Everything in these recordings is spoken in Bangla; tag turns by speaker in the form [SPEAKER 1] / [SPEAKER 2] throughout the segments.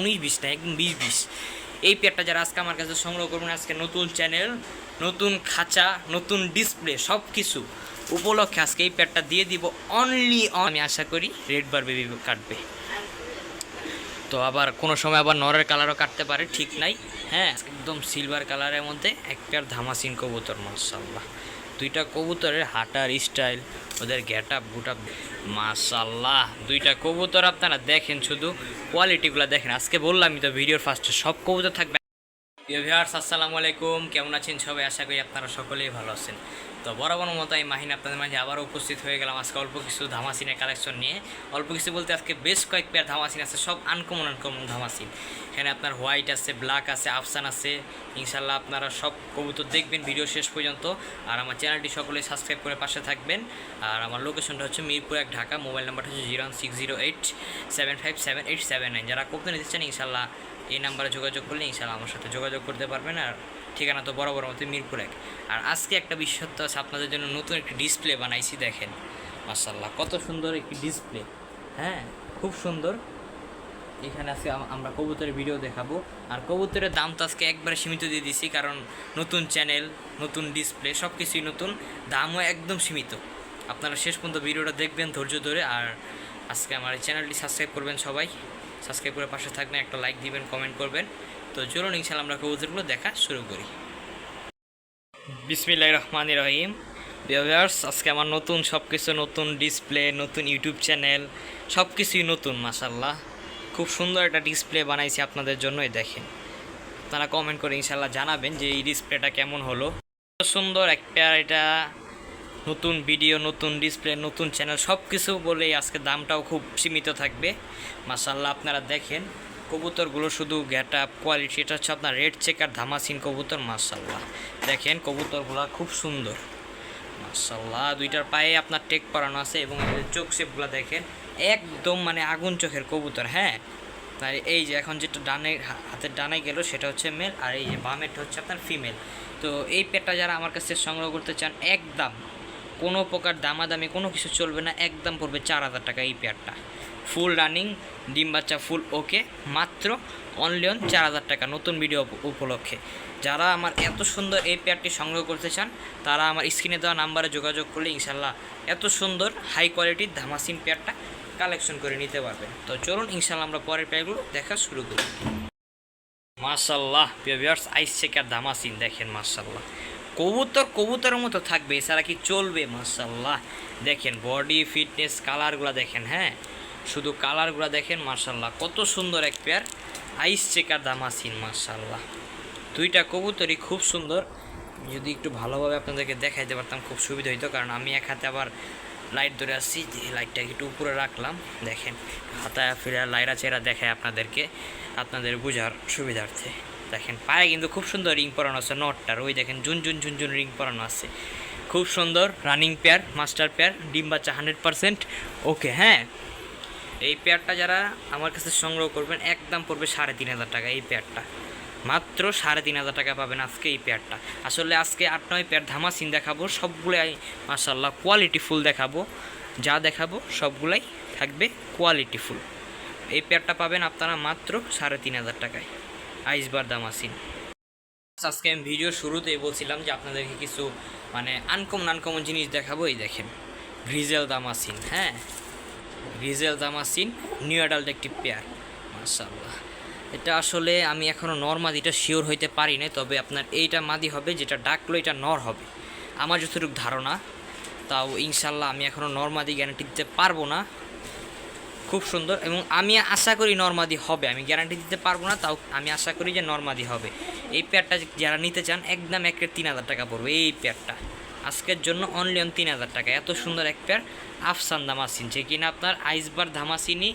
[SPEAKER 1] উনিশ বিশ না, একদম বিশ বিশ। এই পেয়ারটা যারা আজকে আমার কাছে সংগ্রহ করবেন, আজকে নতুন চ্যানেল নতুন খাঁচা, নতুন ডিসপ্লে সব কিছু উপলক্ষে আজকে এই পেয়ারটা দিয়ে দিব অনলি আমি আশা করি রেড বার বেবি কাটবে। তো আবার কোনো সময় আবার নরের কালারও কাটতে পারে, ঠিক নাই। হ্যাঁ একদম সিলভার কালারের মধ্যে এক পেয়ার ধামাসিন কবুতর মাসাল্লাহ দুইটা কবুতরের হাঁটার স্টাইল, ওদের গেট আপ গুট আপ মাসাল্লাহ দুইটা কবুতর আপনারা দেখেন, শুধু কোয়ালিটিগুলো দেখেন। আজকে বললামই তো ভিডিওর ফার্স্টে সব কবুতর থাকবে। প্রিয় ভিউয়ার্স, আসসালামু আলাইকুম। কেমন আছেন সবাই? আশা করি আপনারা সকলেই ভালো আছেন। তো বরাবর মতো আমি মাহিন আপনাদের মাঝে আবারও উপস্থিত হয়ে গেলাম। আজকে অল্প কিছু ধামাসিনের কালেকশন নিয়ে। অল্প কিছু বলতে আজকে বেশ কয়েক পেয়ার ধামাসিন আছে, সব আনকমন আনকমন ধামাসিন। এখানে আপনার হোয়াইট আছে ব্ল্যাক আছে আফসান আছে। ইনশাল্লাহ আপনারা সব কবুতর দেখবেন ভিডিও শেষ পর্যন্ত। আর আমার চ্যানেলটি সকলেই সাবস্ক্রাইব করে পাশে থাকবেন। আর আমার লোকেশনটা হচ্ছে মিরপুর এক ঢাকা। মোবাইল নাম্বারটা হচ্ছে zero six zero eight seven five seven eight seven nine যারা কবুতর নিতে চান ইনশাল্লাহ এই নাম্বারে যোগাযোগ করলে ইনশাল্লাহ আমার সাথে যোগাযোগ করতে পারবেন। আর ঠিকানা তো বরাবর মতো মিরপুর এক। আর আজকে একটা বিশেষত্ব আছে, আপনাদের জন্য নতুন একটি ডিসপ্লে বানাইছি, দেখেন। মাসাল্লাহ কত সুন্দর একটি ডিসপ্লে হ্যাঁ খুব সুন্দর। এখানে আজকে আমরা কবুতরের ভিডিও দেখাবো। আর কবুতরের দাম তো আজকে একবারে সীমিত দিয়ে দিছি, কারণ নতুন চ্যানেল নতুন ডিসপ্লে সব কিছুই নতুন, দামও একদম সীমিত। আপনারা শেষ পর্যন্ত ভিডিওটা দেখবেন ধৈর্য ধরে, আর আজকে আমার এই চ্যানেলটি সাবস্ক্রাইব করবেন সবাই। সাবস্ক্রাইব করে পাশে থাকবেন, একটা লাইক দিবেন কমেন্ট করবেন। তো চলুন ইনশাল্লাহ আমরা কবুতরগুলো দেখা শুরু করি। বিসমিল্লাহ রহমান রহিম। ভিউয়ার্স আজকে আমার নতুন সব কিছু নতুন ডিসপ্লে নতুন ইউটিউব চ্যানেল সব কিছুই নতুন মাসাল্লাহ খুব সুন্দর একটা ডিসপ্লে বানাইছি আপনাদের জন্যই, দেখেন। আপনারা কমেন্ট করে ইনশাল্লাহ জানাবেন যে এই ডিসপ্লেটা কেমন হলো। সুন্দর একটা এটা নতুন ভিডিও নতুন ডিসপ্লে নতুন চ্যানেল সব কিছু বলেই আজকে দামটাও খুব সীমিত থাকবে। মাসাল্লাহ আপনারা দেখেন। কবুতরগুলো শুধু গ্যাট আপ কোয়ালিটি এটা হচ্ছে আপনার রেড চেকার ধামাসিন কবুতর মাসাল্লাহ দেখেন কবুতরগুলো খুব সুন্দর। মাসাল্লাহ দুইটার পায়ে আপনার টেক পরানো আছে এবং চোখ শেপগুলো দেখেন, একদম মানে আগুন চোখের কবুতর হ্যাঁ? তাই এই যে এখন যেটা ডানে হাতের ডানে গেল সেটা হচ্ছে মেল আর এই যে বামেরটা হচ্ছে আপনার ফিমেল তো এই পেটটা যারা আমার কাছে সংগ্রহ করতে চান, একদম কোনো প্রকার দামাদামি, কোনো কিছু চলবে না, একদম পড়বে চার হাজার টাকা এই পেয়ারটা। ফুল রানিং, ডিম বাচ্চা ফুল, ওকে, মাত্র অনলি অন চার হাজার টাকা, নতুন ভিডিও উপ- উপলক্ষে। যারা আমার এত সুন্দর এই পেয়ারটি সংগ্রহ করতে চান, তারা আমার স্ক্রিনে দেওয়া নাম্বারে যোগাযোগ করলে ইনশাল্লাহ এত সুন্দর হাই কোয়ালিটির ধামাসিন পেয়ারটা কালেকশন করে নিতে পারবেন। তো চলুন ইনশাল্লাহ আমরা পরের পেয়ারগুলো দেখা শুরু করি। মাশাল্লাহ ভিউয়ার্স আইস চেকার ধামাসিন দেখেন মাশাল্লাহ কবুতর কবুতরের মতো থাকবে, এছাড়া কি চলবে? মাশাল্লাহ দেখেন বডি ফিটনেস কালারগুলো দেখেন হ্যাঁ? শুধু কালারগুলো দেখেন মাশাল্লাহ কত সুন্দর এক পেয়ার আইস চেকার দামাসিন মাশাল্লাহ দুইটা কবুতরই খুব সুন্দর। যদি একটু ভালোভাবে আপনাদেরকে দেখাইতে পারতাম, খুব সুবিধা হইতো, কারণ আমি এক হাতে আবার লাইট ধরে আসছি এই লাইটটা একটু উপরে রাখলাম। দেখেন, হাতায় ফিরে লাইরা চেরা দেখায় আপনাদেরকে, আপনাদের বোঝার সুবিধার্থে। দেখেন, পায়ে কিন্তু খুব সুন্দর রিং পরানো আছে নটটার ওই দেখেন জুন জুন জুন জুন রিং পরানো আছে। খুব সুন্দর রানিং পেয়ার মাস্টার পেয়ার ডিম বাচ্চা হান্ড্রেড পারসেন্ট ওকে হ্যাঁ? এই পেয়ারটা যারা আমার কাছে সংগ্রহ করবেন, একদম পড়বে সাড়ে তিন হাজার টাকা এই পেয়ারটা। মাত্র সাড়ে তিন হাজার টাকা পাবেন আজকে এই পেয়ারটা। আসলে আজকে আট নয় পেয়ার ধামাসিন দেখাবো, সবগুলাই মাসাল্লাহ কোয়ালিটি ফুল দেখাবো। যা দেখাবো, সবগুলাই থাকবে কোয়ালিটি ফুল এই পেয়ারটা পাবেন আপনারা মাত্র সাড়ে তিন হাজার টাকায়, আইসবার দামাসিন আজকে আমি ভিডিও শুরুতেই বলছিলাম যে আপনাদেরকে কিছু মানে আনকমন আনকমন জিনিস দেখাবো, এই দেখেন গ্রিজেল দামাসিন হ্যাঁ? গ্রিজেল দামাসিন, নিউ অ্যাডাল্ট একটি পেয়ার। মাশাল্লাহ এটা আসলে আমি এখনও নর মাদিটা শিওর হইতে পারি না তবে আপনার এইটা মাদি হবে যেটা ডাকলো এটা নর হবে। আমার যতটুকু ধারণা, তাও ইনশাল্লাহ আমি এখনও নর্মাদি গ্যারান্টি দিতে পারব না। খুব সুন্দর এবং আমি আশা করি নর্মাদি হবে, আমি গ্যারান্টি দিতে পারব না, তাও আমি আশা করি যে নর্মাদি হবে। এই পেয়ারটা যারা নিতে চান, একদম এক তিন হাজার টাকা পড়বে, এই পেয়ারটা। আজকের জন্য অনলি অন তিন হাজার টাকা। এত সুন্দর এক পেয়ার আফসান দামাসিন। যে কিনা আপনার আইসবার ধামাসিনি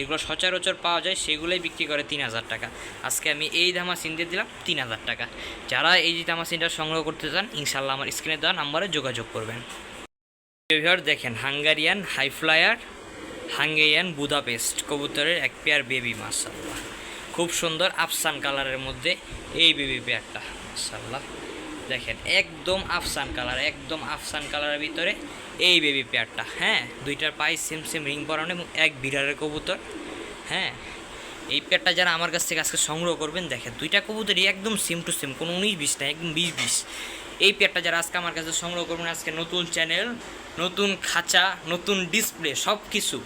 [SPEAKER 1] এগুলো সচরাচর পাওয়া যায়, সেগুলোই বিক্রি করে তিন হাজার টাকা। আজকে আমি এই ধামাসিন দিয়ে দিলাম তিন হাজার টাকা। যারা এই যে ধামাসিনটা সংগ্রহ করতে চান ইনশাল্লাহ আমার স্ক্রিনে দেওয়া নাম্বারে যোগাযোগ করবেন। ভিউয়ার দেখেন, Hungarian high flyer, Hungarian Budapest কবুতরের এক পেয়ার বেবি মাসাল্লাহ খুব সুন্দর আফসান কালারের মধ্যে এই বেবি পেয়ারটা মাসাল্লাহ দেখেন, একদম আফসান কালার, একদম আফসান কালারের ভিতরে এই বেবি পেয়ারটা হ্যাঁ দুইটার পায়ে সেম সেম রিং পরানো এবং এক বিড়ারের কবুতর। হ্যাঁ এই পেয়ারটা যারা আমার কাছ থেকে আজকে সংগ্রহ করবেন, দেখেন, দুইটা কবুতরই একদম সেম টু সেম কোনো উনিশ বিশ না, একদম বিশ বিশ। এই পেয়ারটা যারা আজকে আমার কাছে সংগ্রহ করবেন, আজকে নতুন চ্যানেল নতুন খাঁচা, নতুন ডিসপ্লে সব কিছু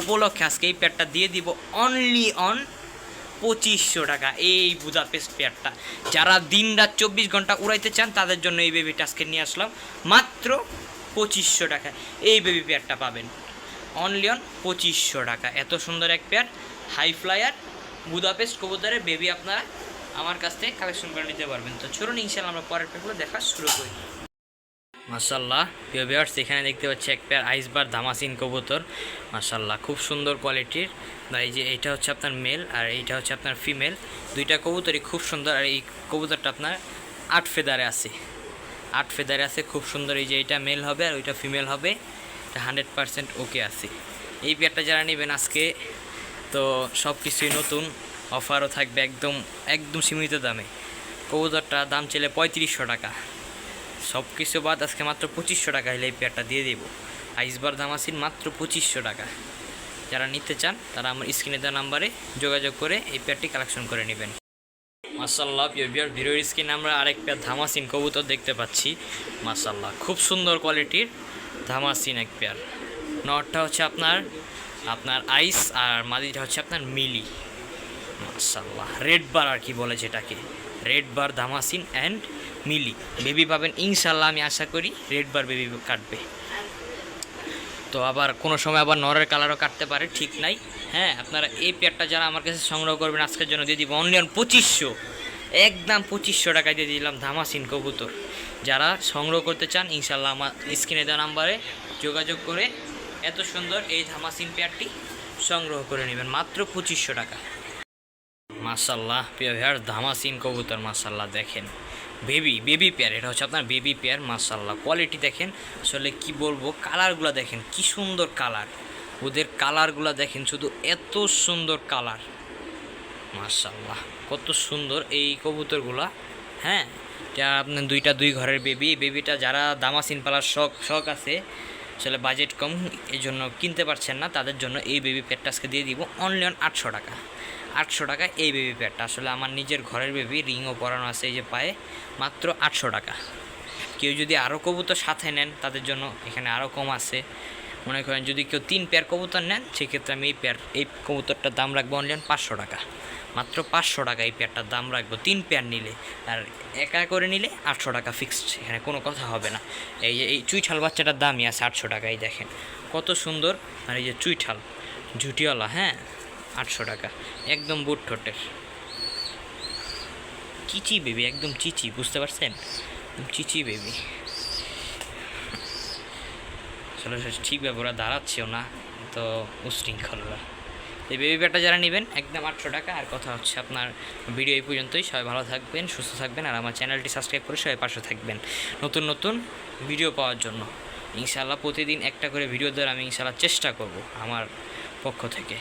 [SPEAKER 1] উপলক্ষে আজকে এই পেয়ারটা দিয়ে দিব অনলি অন পঁচিশশো টাকা। এই বুদাপেস্ট পেয়ারটা। যারা দিন রাত চব্বিশ ঘণ্টা উড়াইতে চান, তাদের জন্য এই বেবি টাস্কে নিয়ে আসলাম। মাত্র পঁচিশশো টাকা এই বেবি পেয়ারটা পাবেন। অনলি অন পঁচিশশো টাকা। এত সুন্দর এক পেয়ার। হাই ফ্লায়ার বুদাপেস্ট কবুতরের বেবি আপনারা আমার কাছ থেকে কালেকশন করে নিতে পারবেন। তো চলুন ইনশাল্লাহ আমরা পরের পেয়ারগুলো দেখা শুরু করি। মাসাল্লাহ প্রিয় ভিউয়ার্স এখানে দেখতে পাচ্ছি এক পেয়ার আইসবার ধামাসিন কবুতর। মাসাল্লাহ খুব সুন্দর কোয়ালিটির এই যে এইটা হচ্ছে আপনার মেল আর এইটা হচ্ছে আপনার ফিমেল দুইটা কবুতরই খুব সুন্দর। আর এই কবুতরটা আপনার আট ফেদারে আছে। আট ফেদারে আছে, খুব সুন্দর। এই যে এইটা মেল হবে আর ওইটা ফিমেল হবে। এটা হান্ড্রেড পারসেন্ট ওকে আছে। এই পেয়ারটা যারা নেবেন আজকে, তো সব কিছুই নতুন। অফারও থাকবে একদম একদম সীমিত দামে। কবুতরটা দাম চলে পঁয়ত্রিশশো টাকা। সব কিছু বাদ আজকে মাত্র পঁচিশশো টাকা হলে এই পেয়ারটা দিয়ে দেবো। আইসবার আসিন মাত্র পঁচিশশো টাকা। যারা নিতে চান, তারা আমার স্ক্রিনে দেওয়া নাম্বারে যোগাযোগ করে এই পেয়ারটি কালেকশন করে নেবেন। মাসাল্লাহ প্রিয় বিয়ার ভিডিওর স্ক্রিনে আমরা আরেক পেয়ার ধামাসিন কবুতর দেখতে পাচ্ছি। মাসাল্লাহ খুব সুন্দর কোয়ালিটির ধামাসিন এক পেয়ার। নটটা হচ্ছে আপনার আপনার আইস আর মাদিটা হচ্ছে আপনার মিলি। মাসাল্লাহ রেড বার আর কি বলে যেটাকে। Red bar Damascene and mealy. Baby পাবেন ইনশাল্লাহ আমি আশা করি রেড বার বেবি কাটবে। তো আবার কোনো সময় আবার নরের কালারও কাটতে পারে, ঠিক নাই। হ্যাঁ আপনারা এই পেয়ারটা যারা আমার কাছে সংগ্রহ করবেন, আজকের জন্য দিয়ে দিব অনলি অন পঁচিশশো। একদম পঁচিশশো টাকায় দিয়ে দিলাম ধামাসিন কবুতর। যারা সংগ্রহ করতে চান ইনশাল্লাহ আমার স্ক্রিনে দেওয়া নাম্বারে যোগাযোগ করে এত সুন্দর এই ধামাসিন পেয়ারটি সংগ্রহ করে নেবেন, মাত্র পঁচিশশো টাকা। মাসাল্লাহ ভাইয়ার ধামাসিন কবুতর মাসাল্লাহ দেখেন। বেবি বেবি পেয়ার এটা হচ্ছে আপনার বেবি পেয়ার মাসাল্লাহ কোয়ালিটি দেখেন, আসলে কি বলব, কালারগুলো দেখেন, কি সুন্দর কালার। ওদের কালারগুলো দেখেন, শুধু এত সুন্দর কালার। মাসাল্লাহ কত সুন্দর এই কবুতরগুলা। হ্যাঁ এটা আপনার দুইটা দুই ঘরের বেবি বেবিটা যারা দামাসিন পালার শখ শখ আছে আসলে বাজেট কম এই জন্য কিনতে পারছেন না, তাদের জন্য এই বেবি পেয়ারটা আজকে দিয়ে দিব অনলি অন আটশো টাকা। আটশো টাকা এই বেবি প্যাডটা আসলে আমার নিজের ঘরের বেবি রিংও পরানো আছে এই যে পায়ে, মাত্র আটশো টাকা। কেউ যদি আরও কবুতর সাথে নেন, তাদের জন্য এখানে আরও কম আছে। মনে করেন যদি কেউ তিন পেয়ার কবুতর নেন, সেক্ষেত্রে আমি এই পেয়ার এই কবুতরটার দাম রাখব অনলাইন পাঁচশো টাকা। মাত্র পাঁচশো টাকা এই পেয়ারটার দাম রাখব। তিন পেয়ার নিলে আর একা করে নিলে আটশো টাকা ফিক্সড এখানে কোনো কথা হবে না। এই যে, এই চুইঠাল বাচ্চাটার দামই আছে আটশো টাকা, এই দেখেন। কত সুন্দর, আর এই যে চুইঠাল, ঝুটিওয়ালা হ্যাঁ? আটশো টাকা, একদম বুট ঠোঁটের। চিচি বেবি, একদম চিচি, বুঝতে পারছেন? চিচি বেবি। আসলে ঠিকভাবে ওরা দাঁড়াচ্ছেও না, তো উশৃঙ্খলরা। এই বেবি প্যাডটা যারা নেবেন, একদম আটশো টাকা। আর কথা হচ্ছে আপনার ভিডিও এই পর্যন্তই। সবাই ভালো থাকবেন, সুস্থ থাকবেন, আর আমার চ্যানেলটি সাবস্ক্রাইব করে সবাই পাশে থাকবেন। নতুন নতুন ভিডিও পাওয়ার জন্য। ইনশাআল্লাহ প্রতিদিন একটা করে ভিডিও দেওয়ার আমি ইনশাআল্লাহ চেষ্টা করব আমার পক্ষ থেকে।